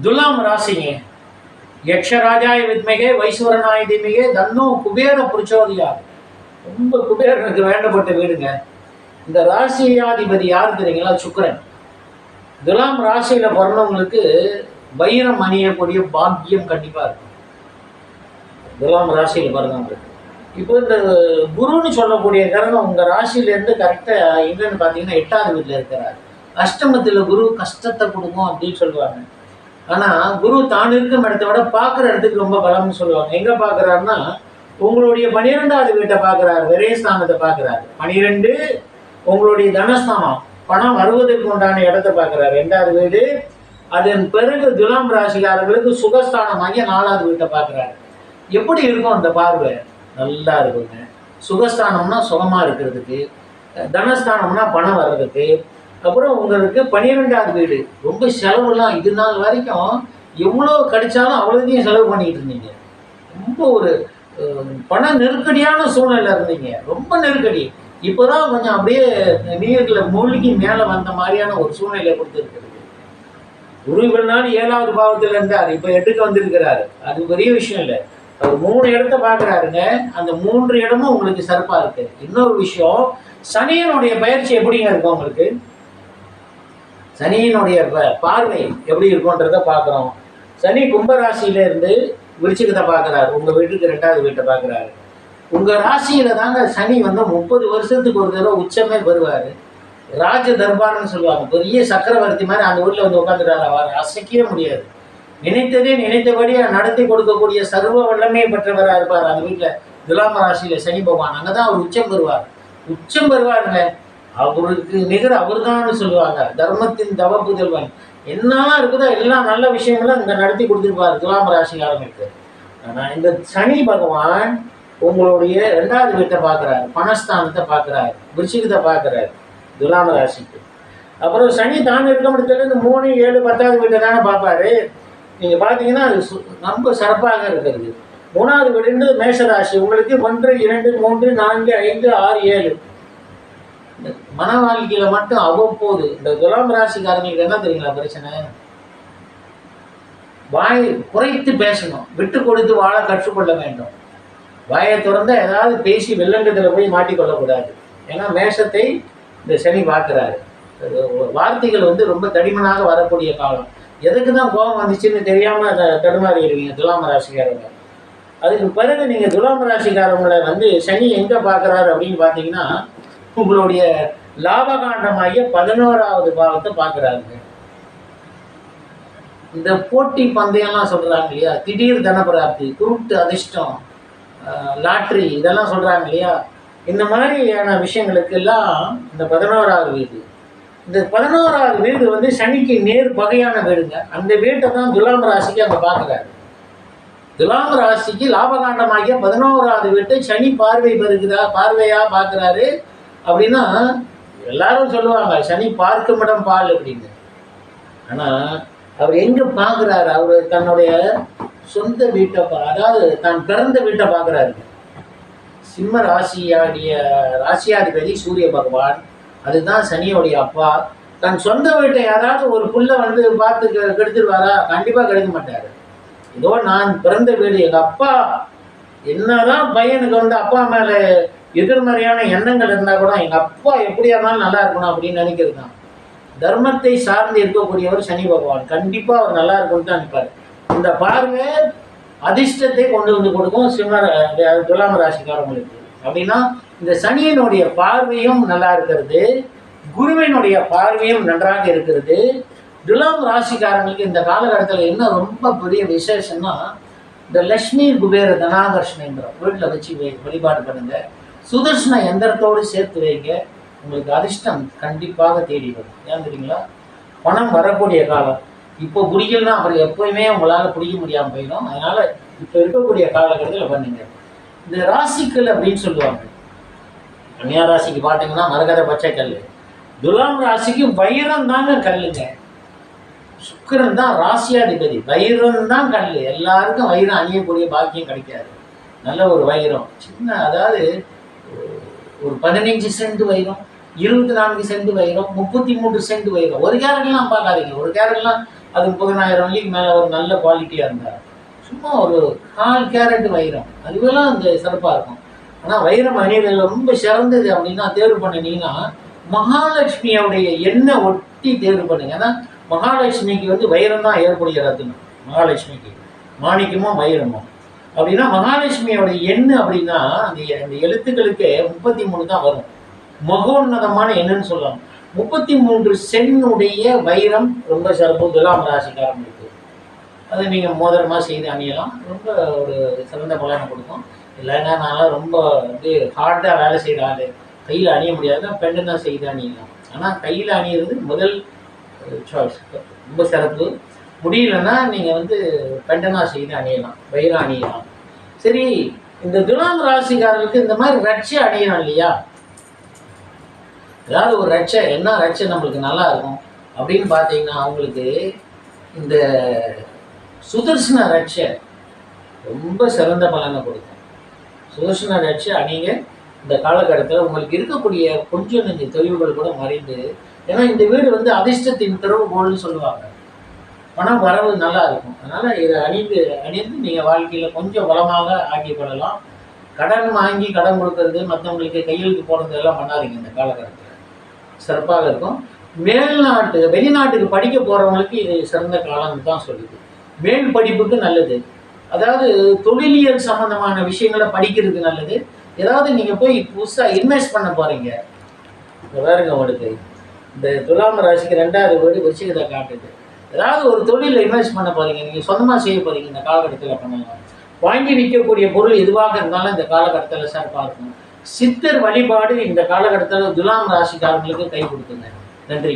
துலாம் ராசிங்க யக்ஷராஜாய வித்மிகே வைஸ்வரனாய திமிகே தன்னோ குபேர புருஷோதியா ரொம்ப குபேரனுக்கு வேண்டப்பட்ட வீடுங்க. இந்த ராசியாதிபதி யார் தெரியுங்களா? சுக்கரன். துலாம் ராசியில் பிறந்தவங்களுக்கு வைரம் அணியக்கூடிய பாக்கியம் கண்டிப்பாக இருக்கும். துலாம் ராசியில் பிறந்தவங்களுக்கு. இப்போ இந்த குருன்னு சொல்லக்கூடிய கிரகம் உங்கள் ராசியிலேருந்து கரெக்டாக எங்கன்னு பார்த்தீங்கன்னா எட்டாவது வீட்டில் இருக்கிறார். அஷ்டமத்தில் குரு கஷ்டத்தை கொடுக்கும் அப்படின்னு சொல்லுவாங்க. ஆனால் குரு தான் இருக்கும் இடத்த விட பார்க்குற இடத்துக்கு ரொம்ப பலம்னு சொல்லுவாங்க. எங்கே பார்க்குறாருன்னா உங்களுடைய பனிரெண்டாவது வீட்டை பார்க்குறாரு விரயஸ்தானத்தை பார்க்குறாரு. பனிரெண்டு உங்களுடைய தனஸ்தானம். பணம் வருவதற்கு உண்டான இடத்த பார்க்குறாரு. ரெண்டாவது வீடு அதன் பிறகு துலாம் ராசிக்காரர்களுக்கு சுகஸ்தானமாகிய நாலாவது வீட்டை பார்க்குறாரு. எப்படி இருக்கும் அந்த பார்வை? நல்லா இருக்குங்க. சுகஸ்தானம்னா சுகமாக இருக்கிறதுக்கு தனஸ்தானம்னா பணம் வர்றதுக்கு அப்புறம் உங்களுக்கு பன்னிரெண்டாவது வீடு. ரொம்ப செலவுலாம் இது நாள் வரைக்கும் எவ்வளோ கிடைச்சாலும் அவ்வளோதையும் செலவு பண்ணிக்கிட்டு இருந்தீங்க. ரொம்ப ஒரு பண நெருக்கடியான சூழ்நிலை இருந்தீங்க. ரொம்ப நெருக்கடி. இப்போதான் கொஞ்சம் அப்படியே நீரில் மூழ்கி மேலே வந்த மாதிரியான ஒரு சூழ்நிலை கொடுத்துருக்குறது குரு இவ்வளவு நாள் ஏழாவது பாவத்தில் இருந்தார். இப்போ எட்டுக்கு வந்திருக்கிறாரு. அது பெரிய விஷயம் இல்லை. அவர் மூணு இடத்த பார்க்குறாருங்க. அந்த மூன்று இடமும் உங்களுக்கு சிறப்பாக இருக்கு. இன்னொரு விஷயம் சனியனுடைய பயிற்சி எப்படிங்க இருக்கும் உங்களுக்கு? சனியினுடைய பார்வை எப்படி இருக்கும்ன்றத பார்க்குறோம். சனி கும்பராசியிலேருந்து விருச்சிகத்தை பார்க்குறாரு. உங்கள் வீட்டுக்கு ரெண்டாவது வீட்டை பார்க்குறாரு. உங்கள் ராசியில் தாங்க சனி வந்து முப்பது வருஷத்துக்கு ஒரு தடவை உச்சமே வருவார். ராஜ தர்பார்னு சொல்லுவாங்க. பெரிய சக்கரவர்த்தி மாதிரி அந்த ஊரில் வந்து உட்காந்துட்டாரு அவர் அசைக்கவே முடியாது. நினைத்ததே நினைத்தபடியாக நடத்தி கொடுக்கக்கூடிய சர்வ வல்லமை பெற்றவராக இருப்பார். அந்த வீட்டில் துலாம ராசியில் சனி பகவான். அங்கே தான் அவர் உச்சம் பெறுவார் உச்சம் பெறுவாருங்க அவருக்கு நிகர் அவர்தான்னு சொல்லுவாங்க. தர்மத்தின் தவ புதல்வன் என்னெல்லாம் இருக்குதோ எல்லாம் நல்ல விஷயங்களும் இங்கே நடத்தி கொடுத்துருப்பார் துலாம் ராசிக்காரங்களுக்கு ஆனால் இந்த சனி பகவான் உங்களுடைய ரெண்டாவது வீட்டை பார்க்குறாரு. பணஸ்தானத்தை பார்க்குறாரு. விருச்சிகத்தை பார்க்குறாரு. துலாம ராசிக்கு. அப்புறம் சனி தான் இருக்க முடியல. மூணு ஏழு பத்தாவது வீட்டை தானே பார்ப்பாரு. நீங்கள் பார்த்தீங்கன்னா அது சு- ரொம்ப சிறப்பாக இருக்கிறது. மூணாவது வீடுன்றது மேஷராசி. உங்களுக்கு ஒன்று இரண்டு மூன்று நான்கு ஐந்து ஆறு ஏழு. மன வாழ்க்கையில மட்டும் அவ்வப்போது இந்த துலாம் ராசிக்காரங்களுக்கு என்ன தெரியுங்களா பிரச்சனை? வாய் குறைத்து பேசணும் விட்டு கொடுத்து வாழ கற்றுக்கொள்ள வேண்டும். வாயை திறந்த ஏதாவது பேசி வெள்ளங்கத்தில் போய் மாட்டிக்கொள்ளக்கூடாது. ஏன்னா மேஷத்தை இந்த சனி பார்க்குறாரு. வார்த்தைகள் வந்து ரொம்ப தடிமனாக வரக்கூடிய காலம். எதுக்கு தான் கோபம் வந்துச்சுன்னு தெரியாமல் தடுமாறிடுவீங்க துலாம் ராசிக்காரங்க. அதுக்கு பிறகு நீங்கள் துலாம் ராசிக்காரங்களை வந்து சனி எங்கே பார்க்குறாரு அப்படின்னு பார்த்தீங்கன்னா உங்களுடைய லாபகாண்டமாகிய பதினோராவது பாவத்தை பார்க்குறாருங்க. இந்த போட்டி பந்தயம்லாம் சொல்கிறாங்க இல்லையா? திடீர் தனப்பிராப்தி குருட்டு அதிர்ஷ்டம் லாட்ரி இதெல்லாம் சொல்கிறாங்க இல்லையா? இந்த மாதிரியான விஷயங்களுக்கு எல்லாம் இந்த பதினோராவது வீடு. இந்த பதினோராவது வீடு வந்து சனிக்கு நேர் பகையான வீடுங்க. அந்த வீட்டை தான் துலாம் ராசிக்கு அங்கே பார்க்குறாரு. துலாம் ராசிக்கு லாபகாண்டமாகிய பதினோராவது வீட்டை சனி பார்வை பெறுகிறா பார்வையாக பார்க்குறாரு. அப்படின்னா எல்லாரும் சொல்லுவாங்க சனி பார்க்கும் இடம் பால் அப்படின்னு. ஆனால் அவர் எங்கே பார்க்குறாரு? அவர் தன்னுடைய சொந்த வீட்டை பா அதாவது தான் பிறந்த வீட்டை பார்க்குறாரு. சிம்ம ராசியாடிய ராசியாதிபதி சூரிய பகவான் அதுதான் சனியோடைய அப்பா. தன் சொந்த வீட்டை யாராவது ஒரு புள்ள வந்து பார்த்து கெடுத்துருவாரா? கண்டிப்பாக கெடுக்க மாட்டார். ஏதோ நான் பிறந்த வீடு எங்கள் அப்பா. என்னதான் பையனுக்கு வந்து அப்பா மேலே எதிர்மறையான எண்ணங்கள் இருந்தால் கூட எங்கள் அப்பா எப்படியா இருந்தாலும் நல்லா இருக்கணும் அப்படின்னு நினைக்கிறது தான். தர்மத்தை சார்ந்து இருக்கக்கூடியவர் சனி பகவான். கண்டிப்பாக அவர் நல்லா இருக்கும்னு தான் நினைப்பார். இந்த பார்வை அதிர்ஷ்டத்தை கொண்டு வந்து கொடுக்கும் சிம்ம ரா- துலாம் ராசிக்காரங்களுக்கு. அப்படின்னா இந்த சனியினுடைய பார்வையும் நல்லா இருக்கிறது குருவினுடைய பார்வையும் நன்றாக இருக்கிறது. துலாம் ராசிக்காரங்களுக்கு இந்த காலகட்டத்தில் என்ன ரொம்ப பெரிய விசேஷம்னா இந்த லக்ஷ்மி குபேர தனாகர்ஷ்ணேந்திரம் வீட்டில் வச்சு வழிபாடு பண்ணுங்கள் சுதர்ஷன எந்திரத்தோடு சேர்த்து வைங்க உங்களுக்கு அதிர்ஷ்டம் கண்டிப்பாக தேடி வரும். ஏன் தெரியுங்களா? பணம் வரக்கூடிய காலம். இப்போ பிடிக்கலன்னா அப்புறம் எப்போயுமே உங்களால் பிடிக்க முடியாமல் போயிடும். அதனால இப்போ இருக்கக்கூடிய காலகட்டத்தில் பண்ணுங்க. இந்த ராசிக்கல் அப்படின்னு சொல்லுவாங்க. கன்னியா ராசிக்கு பார்த்தீங்கன்னா மரகத பச்சை கல் துலாம் ராசிக்கு வைரம் தாங்க கல்லுங்க. சுக்கரன் தான் ராசியாதிபதி. வைரம் தான் கல் எல்லாருக்கும் வைரம் அணியக்கூடிய பாக்கியம் கிடைக்காது. நல்ல ஒரு வைரம். சின்ன அதாவது ஒரு பதினைஞ்சு சென்ட் வைரம் இருபத்தி நான்கு சென்ட் வைரம் முப்பத்தி மூன்று சென்ட் வைரம். ஒரு கேரட்லாம் பார்க்காதீங்க. ஒரு கேரட்லாம் அது முப்பதனாயிரம் வரைக்கும் மேலே ஒரு நல்ல குவாலிட்டியாக இருந்தார் சும்மா ஒரு கால் கேரட் வைரம். அதுவெல்லாம் அந்த சிறப்பாக இருக்கும். ஆனால் வைரம் அணியில் ரொம்ப சிறந்தது அப்படின்னா தேர்வு பண்ணினீங்கன்னா மகாலட்சுமியோடைய எண்ணெய் ஒட்டி தேர்வு பண்ணுங்க. ஏன்னா மகாலட்சுமிக்கு வந்து வைரம் தான் ஏற்புடைய ரத்தினம் மகாலட்சுமிக்கு. மாணிக்கமும் வைரமும். அப்படின்னா மகாலட்சுமியோட எண்ணு அப்படின்னா அந்த அந்த எழுத்துக்களுக்கு முப்பத்தி மூணு தான் வரும். மகோன்னதமான எண்ணுன்னு சொல்லலாம். முப்பத்தி மூன்று சென்னுடைய வைரம் ரொம்ப சிறப்பு. துலாம் ராசிக்காரங்களுக்கு அதை நீங்கள் மோதிரமாக செய்து அணியலாம். ரொம்ப ஒரு சிறந்த பலனை கொடுக்கும். இல்லைன்னா நான் ரொம்ப வந்து ஹார்டாக வேலை செய்கிற ஆள். கையில் அணிய முடியாது. பெண்ணு தான் செய்து அணியலாம். ஆனால் கையில் அணியிறது முதல் சாய்ஸ் ரொம்ப சிறப்பு. முடியலன்னா நீங்கள் வந்து பெண்டனா செய்து அணியலாம் வயிறு அணியலாம். சரி இந்த துலாம் ராசிக்காரர்களுக்கு இந்த மாதிரி ரட்சை அணியணும் இல்லையா? ஏதாவது ஒரு ரட்சை என்ன ரட்சை நம்மளுக்கு நல்லா இருக்கும்? அப்படின்னு பார்த்தீங்கன்னா அவங்களுக்கு இந்த சுதர்சன ரட்சை ரொம்ப சிறந்த பலனை கொடுக்கும். சுதர்சன ரட்சை அணிங்க இந்த காலகட்டத்தில் உங்களுக்கு இருக்கக்கூடிய கொஞ்சம் நெஞ்ச தொழில்கள் கூட மறைந்து ஏன்னா இந்த வீடு வந்து அதிர்ஷ்டத்தின் திறவுகோல்னு சொல்லுவாங்க. பணம் வரவு நல்லா இருக்கும் அதனால் இதை அணிந்து அணிந்து நீங்கள் வாழ்க்கையில் கொஞ்சம் வளமாக ஆக்கிக்கொள்ளலாம் கடன் வாங்கி கடன் கொடுக்கறது மற்றவங்களுக்கு கையெழுத்து போடுறது எல்லாம் பண்ணாதீங்க இந்த காலகட்டத்தில். சிறப்பாக இருக்கும். மேல்நாட்டு வெளிநாட்டுக்கு படிக்க போகிறவங்களுக்கு இது சிறந்த காலம்னு தான் சொல்லுது. மேல் படிப்புக்கு நல்லது. அதாவது தொழிலியல் சம்பந்தமான விஷயங்களை படிக்கிறது நல்லது. ஏதாவது நீங்கள் போய் புதுசாக இன்வெஸ்ட் பண்ண போகிறீங்க இந்த உங்களுக்கு இந்த துலாம் ராசிக்கு ரெண்டாவது வீடு விருச்சிகத்தை காட்டுது. ஏதாவது ஒரு தொழிலில் இன்வெஸ்ட் பண்ண போகிறீங்க நீங்கள் சொந்தமாக செய்ய போகிறீங்க இந்த காலகட்டத்தில் பண்ணலாம் வாங்கி விற்கக்கூடிய பொருள் எதுவாக இருந்தாலும் இந்த காலகட்டத்தில் சார் பார்க்கணும். சித்தர் வழிபாடு இந்த காலகட்டத்தில் துலாம் ராசிக்காரங்களுக்கு கை கொடுக்குங்க நன்றி.